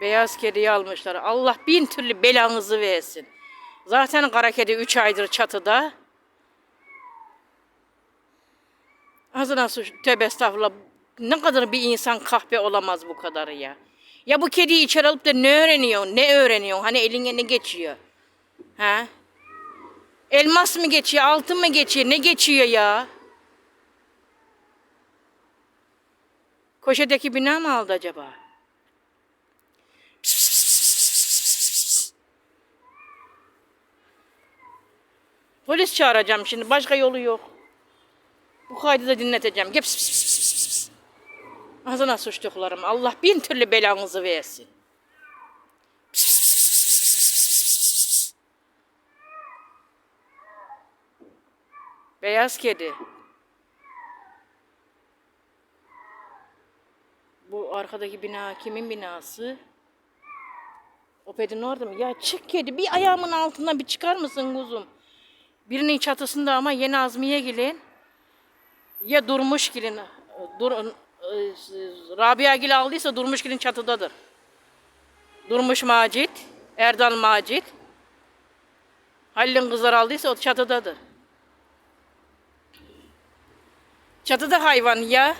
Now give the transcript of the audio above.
Beyaz kediyi almışlar. Allah bin türlü belanızı versin. Zaten kara kedi 3 aydır çatıda. Ağzına su tövbe estağfurullah. Ne kadar bir insan kahpe olamaz bu kadarı ya. Ya bu kediyi içeri alıp da ne öğreniyorsun? Ne öğreniyorsun? Hani eline ne geçiyor? Ha? Elmas mı geçiyor? Altın mı geçiyor? Ne geçiyor ya? Koşedeki bina mı aldı acaba? Polis çağıracağım şimdi. Başka yolu yok. Bu kaydı da dinleteceğim. Gel pıs pıs pıs pıs pıs. Ağzına suçtuklarım. Allah bin türlü belanızı versin. Beyaz kedi. Bu arkadaki bina kimin binası? Oped'in orada mı? Ya çık kedi bir ayağımın altından bir çıkar mısın kuzum? Birinin çatısında ama yeni Azmiye gelin. Ya Durmuş gelin. Dur, e, Rabia Gil aldıysa Durmuş gelin çatıdadır. Durmuş Macit, Erdal Macit. Halil'in kızları aldıysa o çatıdadır. Çatıda hayvan ya.